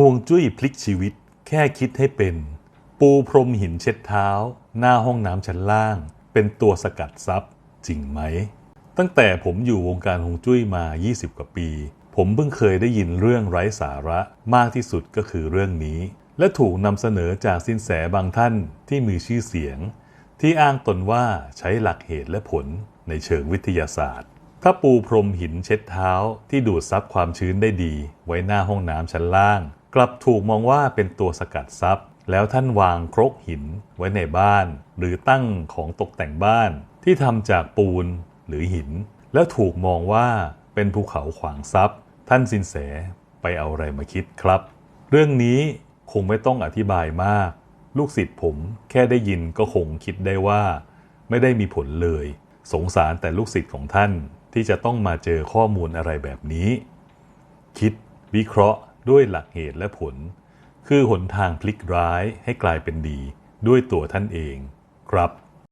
ห่วงจุ้ยพลิกชีวิต แค่คิดให้เป็น ปูพรมหินเช็ดเท้า หน้าห้องน้ำชั้นล่าง เป็นตัวสกัดซับจริงไหม ตั้งแต่ผมอยู่วงการฮวงจุ้ยมา 20 กว่าปี ผมเพิ่งเคยได้ยินเรื่องไร้สาระมากที่สุดก็คือเรื่องนี้ และถูกนำเสนอจากสินแสบางท่านที่มีชื่อเสียง ที่อ้างตนว่าใช้หลักเหตุและผลในเชิงวิทยาศาสตร์ถ้าปูพรมหินเช็ดเท้าที่ดูดซับความชื้นได้ดี ไว้หน้าห้องน้ำชั้นล่าง กลับถูกมองว่าเป็นตัวสกัดซับแล้วท่านวางครกหินไว้ในบ้าน หรือตั้งของตกแต่งบ้านที่ทำจากปูนหรือหิน แล้วถูกมองว่าเป็นภูเขาขวางซับท่านสินแสไปเอาอะไรมาคิดครับ เรื่องนี้คงไม่ต้องอธิบายมาก ลูกศิษย์ผมแค่ได้ยินก็คงคิดได้ว่า ไม่ได้มีผลเลย สงสารแต่ลูกศิษย์ของท่านที่จะต้องมาเจอข้อมูลอะไรแบบนี้ คิดวิเคราะห์ ด้วยหลักเหตุและผล คือหนทางพลิกร้ายให้กลายเป็นดีด้วยตัวท่านเอง ครับ